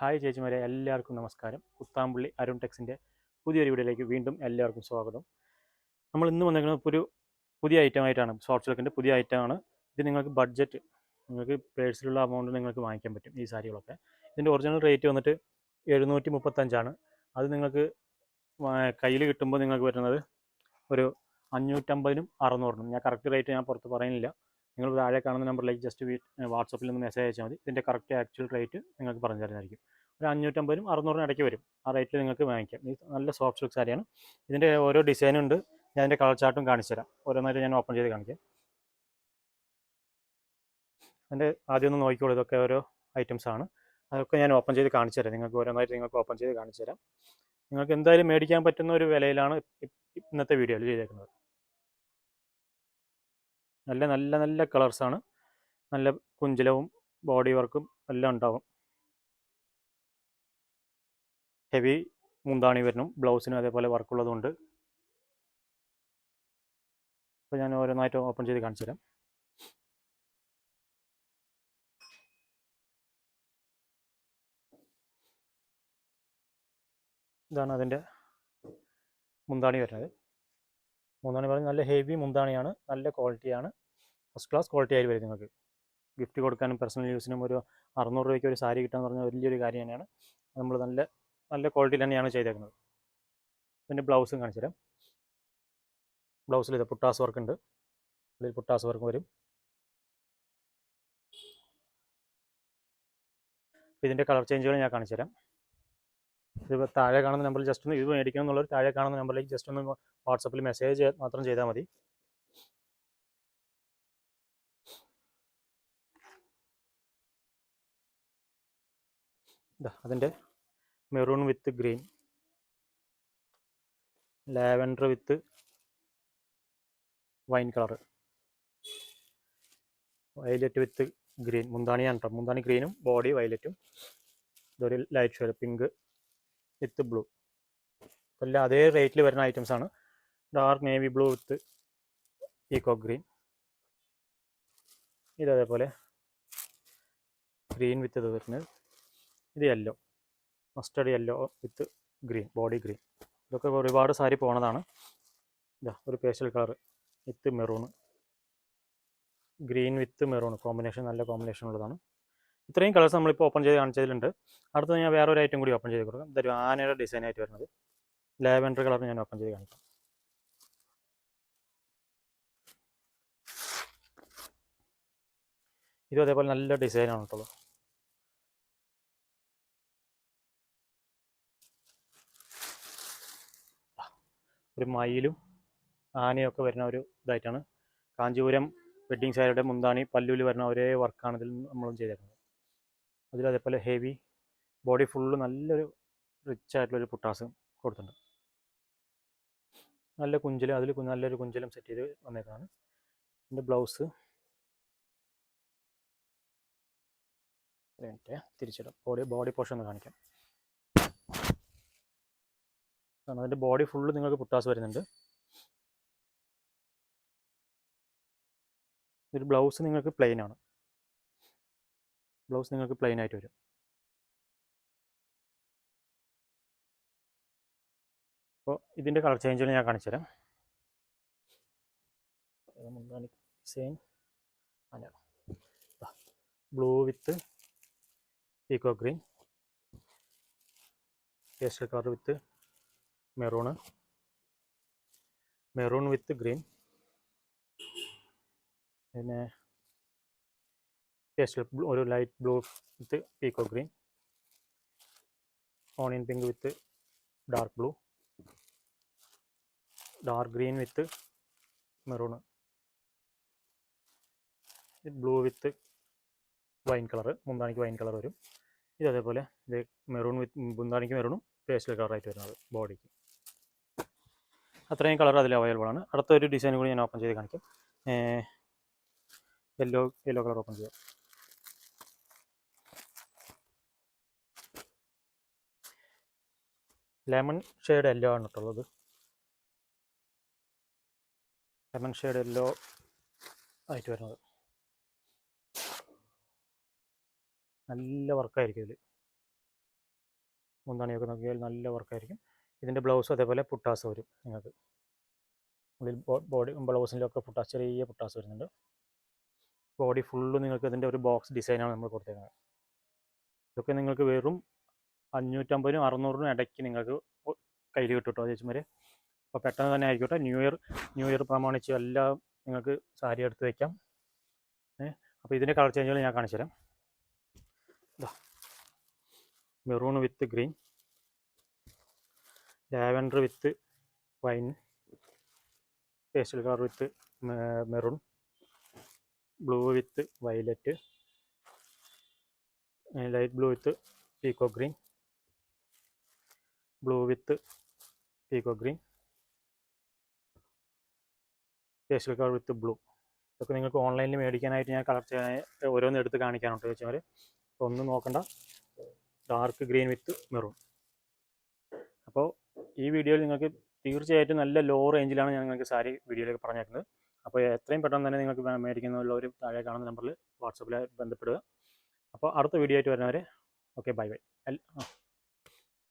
Hi ചേച്ചിമാരെ എല്ലാവർക്കും നമസ്കാരം. കുത്താമ്പള്ളി അരുൺ ടെക്സിന്റെ പുതിയൊരു വീഡിയോയിലേക്ക് വീണ്ടും എല്ലാവർക്കും സ്വാഗതം. നമ്മൾ ഇന്ന് വന്നിരിക്കുന്നത് ഒരു പുതിയ ഐറ്റം ആയിട്ടാണ് ഷോർട്ട് സിൽക്കിന്റെ പുതിയ ആണ്. ഇത് നിങ്ങൾക്ക് ബഡ്ജറ്റ് നിങ്ങൾക്ക് പേഴ്സിലുള്ള എമൗണ്ട് നിങ്ങൾക്ക് വാങ്ങിക്കാൻ പറ്റും ഈ സാരികളൊക്കെ. ഇതിന്റെ ഒറിജിനൽ റേറ്റ് വന്നിട്ട് എഴുന്നൂറ്റി മുപ്പത്തഞ്ചാണ് അത് നിങ്ങൾക്ക് കയ്യിൽ കിട്ടുമ്പോൾ നിങ്ങൾക്ക് വരുന്നത് ഒരു അഞ്ഞൂറ്റമ്പതിനും അറുന്നൂറിനും. ഞാൻ കറക്റ്റ് റേറ്റ് ഞാൻ പുറത്ത് പറയുന്നില്ല. നിങ്ങൾ താഴെ കാണുന്ന നമ്പറിലേക്ക് ജസ്റ്റ് വാട്സപ്പിൽ നിന്ന് മെസ്സേജ് അയച്ചാൽ മതി. ഇതിന്റെ കറക്റ്റ് ആക്ച്വൽ റേറ്റ് നിങ്ങൾക്ക് പറഞ്ഞു തരുന്നതായിരിക്കും. ഒരു അഞ്ഞൂറ്റമ്പതിനും അറുന്നൂറിന് ഇടയ്ക്ക് വരും. ആ റേറ്റിൽ നിങ്ങൾക്ക് വാങ്ങിക്കാം. ഇത് നല്ല സോഫ്റ്റ് സിൽക്ക് സാരിയാണ്. ഇതിന്റെ ഓരോ ഡിസൈനും ഉണ്ട്. ഞാൻ അതിന്റെ കളർ ചാർട്ടും കാണിച്ചു തരാം. ഓരോന്നായിട്ട് ഞാൻ ഓപ്പൺ ചെയ്ത് കാണിക്കാം. അതിന്റെ ആദ്യം ഒന്ന് നോക്കിക്കോളൂ. ഇതൊക്കെ ഓരോ ഐറ്റംസ് ആണ്. അതൊക്കെ ഞാൻ ഓപ്പൺ ചെയ്ത് കാണിച്ചു തരാം. നിങ്ങൾക്ക് ഓരോന്നായിട്ട് നിങ്ങൾക്ക് ഓപ്പൺ ചെയ്ത് കാണിച്ചു തരാം. നിങ്ങൾക്ക് എന്തായാലും മേടിക്കാൻ പറ്റുന്ന ഒരു വിലയിലാണ് ഇന്നത്തെ വീഡിയോയിൽ ചെയ്തേക്കുന്നത്. നല്ല നല്ല നല്ല കളേഴ്സാണ് നല്ല കുഞ്ചലവും ബോഡി വർക്കും എല്ലാം ഉണ്ടാവും. ഹെവി മുന്താണി വരണം. ബ്ലൗസിനും അതേപോലെ വർക്കുള്ളതുകൊണ്ട് അപ്പോൾ ഞാൻ ഓരോന്നായിട്ട് ഓപ്പൺ ചെയ്ത് കാണിച്ചു തരാം. ഇതാണ് അതിന്റെ മുന്താണി വരുന്നത്. മുന്താണി പറഞ്ഞ് നല്ല ഹെവി മുന്താണിയാണ്. നല്ല ക്വാളിറ്റിയാണ് ഫസ്റ്റ് ക്ലാസ് ക്വാളിറ്റി ആയി വരും നിങ്ങൾക്ക്. ഗിഫ്റ്റ് കൊടുക്കാനും പേഴ്സണൽ യൂസിനും ഒരു അറുന്നൂറ് രൂപയ്ക്ക് ഒരു സാരി കിട്ടുക എന്ന് പറഞ്ഞാൽ വലിയൊരു കാര്യം തന്നെയാണ്. നമ്മൾ നല്ല നല്ല ക്വാളിറ്റി തന്നെയാണ് ചെയ്തേക്കുന്നത്. പിന്നെ ബ്ലൗസും കാണിച്ചു തരാം ബ്ലൗസിൽ ഇത് പുട്ടാസ് വർക്ക് ഉണ്ട്. ഉള്ളിൽ പുട്ടാസ് വർക്ക് വരും. ഇതിന്റെ കളർ ചേഞ്ചുകൾ ഞാൻ കാണിച്ചു തരാം ഇത് താഴെ കാണുന്ന നമ്പറിൽ ജസ്റ്റ് ഒന്ന് ഇത് മേടിക്കണം എന്നുള്ളവർ താഴെ കാണുന്ന നമ്പറിലേക്ക് ജസ്റ്റ് ഒന്ന് വാട്സപ്പിൽ മെസ്സേജ് മാത്രം ചെയ്താൽ മതി. അതിന്റെ maroon with green lavender with wine colour violet with green മുന്താണിയാണ് കേട്ടോ മുന്താണി ഗ്രീനും ബോഡി വയലറ്റും ഇതൊരു light shade pink with blue. എല്ലാം അതേ റേറ്റിൽ വരുന്ന ഐറ്റംസ് ആണ്. Dark navy blue with peacock green ഇത് അതേപോലെ ഗ്രീൻ വിത്ത് ഇത് വരുന്നത്. ഇത് yellow mustard yellow with green body green ഇതൊക്കെ ഒരുപാട് സാരി പോണതാണ്. ഇതാ ഒരു pastel colour with maroon green with maroon combination നല്ല കോമ്പിനേഷൻ ഉള്ളതാണ്. ഇത്രയും കളേഴ്സ് നമ്മളിപ്പോൾ ഓപ്പൺ ചെയ്ത് കാണിച്ചതിലുണ്ട്. അടുത്തത് ഞാൻ വേറെ ഒരു ഐറ്റം കൂടി ഓപ്പൺ ചെയ്ത് കൊടുക്കാം. ഇതൊരു ആനയുടെ ഡിസൈൻ ആയിട്ട് വരുന്നത്. ലാവൻഡർ കളർ ഞാൻ ഓപ്പൺ ചെയ്ത് കാണിക്കാം. ഇതും അതേപോലെ നല്ല ഡിസൈനാണ് കേട്ടോ. ഒരു മയിലും ആനയൊക്കെ വരുന്ന ഒരു ഇതായിട്ടാണ്. കാഞ്ചീപുരം വെഡ്ഡിങ് സാരിയുടെ മുന്താണി പല്ലുവിൽ വരുന്ന ഒരേ വർക്കാണ് ഇതിൽ നമ്മളും ചെയ്തേക്കുന്നത്. അതിൽ അതേപോലെ ഹെവി ബോഡി ഫുള്ള് നല്ലൊരു റിച്ച് ആയിട്ടുള്ളൊരു പുട്ടാസ് കൊടുത്തിട്ടുണ്ട്. നല്ല കുഞ്ചലും അതിൽ നല്ലൊരു കുഞ്ചലും സെറ്റ് ചെയ്ത് വന്നേക്കാണ്. എന്റെ ബ്ലൗസ് മിനിറ്റ് തിരിച്ചിടാം. ബോഡി ബോഡി പോർഷൻ ഒന്ന് കാണിക്കാം. കാരണം അതിന്റെ ബോഡി ഫുള്ള് നിങ്ങൾക്ക് പുട്ടാസ് വരുന്നുണ്ട്. ഒരു ബ്ലൗസ് നിങ്ങൾക്ക് പ്ലെയിൻ ആണ്. ബ്ലൗസ് നിങ്ങൾക്ക് പ്ലെയിൻ ആയിട്ട് വരും. അപ്പോൾ ഇതിന്റെ കളർ ചേഞ്ചുകൾ ഞാൻ കാണിച്ചു തരാം ഡിസൈൻ അല്ല blue with peacock green pastel colour with maroon maroon with green പിന്നെ പേസ്റ്റൽ ഒരു light blue with peacock green onion pink with dark blue dark green with maroon blue with wine colour മുന്താണിക്ക് wine colour വരും. ഇത് അതേപോലെ ഇത് maroon വിത്ത് മുന്താണിക്ക് മെറൂണും pastel കളറായിട്ട് വരുന്നത് ബോഡിക്ക് അത്രയും കളർ അതിൽ അവൈലബിൾ ആണ്. അടുത്തൊരു ഡിസൈൻ കൂടി ഞാൻ ഓപ്പൺ ചെയ്ത് കാണിക്കാം. യെല്ലോ യെല്ലോ കളർ ഓപ്പൺ ചെയ്യാം. ലെമൺ ഷെയ്ഡ് എല്ലോ ആണ് കേട്ടുള്ളത് ലെമൺ ഷെയ്ഡ് എല്ലോ ആയിട്ട് വരുന്നത്. നല്ല വർക്കായിരിക്കും ഇതിൽ മുന്താണിയൊക്കെ നോക്കിയാൽ നല്ല വർക്കായിരിക്കും. ഇതിന്റെ ബ്ലൗസ് അതേപോലെ പുട്ടാസ് വരും നിങ്ങൾക്ക്. ഉള്ളിൽ ബോഡി ബ്ലൗസിലൊക്കെ പുട്ടാസ് ചെറിയ പുട്ടാസ് വരുന്നുണ്ട്. ബോഡി ഫുള്ള് നിങ്ങൾക്ക് ഇതിന്റെ ഒരു ബോക്സ് ഡിസൈനാണ് നമ്മൾ കൊടുത്തേക്കുന്നത്. ഇതൊക്കെ നിങ്ങൾക്ക് വെറും അഞ്ഞൂറ്റമ്പതിനും അറുന്നൂറിനും ഇടയ്ക്ക് നിങ്ങൾക്ക് കയ്യിൽ കിട്ടും കേട്ടോ ചേച്ചിമാർ അപ്പോൾ പെട്ടെന്ന് തന്നെ ആയിരിക്കട്ടെ ന്യൂ ഇയർ ന്യൂ ഇയർ പ്രമാണിച്ച് എല്ലാം നിങ്ങൾക്ക് സാരി എടുത്ത് വയ്ക്കാം അപ്പോൾ ഇതിന്റെ കളർ ചേഞ്ചുകൾ ഞാൻ കാണിച്ചു തരാം. ഇതാ maroon with green. Lavender with wine. Pastel colour with maroon. Blue with violet. Light blue with peacock green. Blue with peacock green pastel colour with blue ഇതൊക്കെ നിങ്ങൾക്ക് ഓൺലൈനിൽ മേടിക്കാനായിട്ട് ഞാൻ കളർ ചെയ്യാൻ ഓരോന്ന് എടുത്ത് കാണിക്കാനുണ്ട് വെച്ചാൽ ഒന്നും നോക്കണ്ട. ഡാർക്ക് ഗ്രീൻ വിത്ത് മെറൂൺ അപ്പോൾ ഈ വീഡിയോയിൽ നിങ്ങൾക്ക് തീർച്ചയായിട്ടും നല്ല ലോ റേഞ്ചിലാണ് ഞാൻ നിങ്ങൾക്ക് സാരി വീഡിയോയിലേക്ക് പറഞ്ഞേക്കുന്നത്. അപ്പോൾ എത്രയും പെട്ടെന്ന് തന്നെ നിങ്ങൾക്ക് വേ- മേടിക്കുന്നുള്ള ഒരു താഴെ കാണുന്ന നമ്പറിൽ വാട്സപ്പിൽ ബന്ധപ്പെടുക. അപ്പോൾ അടുത്ത വീഡിയോ ആയിട്ട് വരുന്നവരെ ഓക്കെ ബൈ ബൈ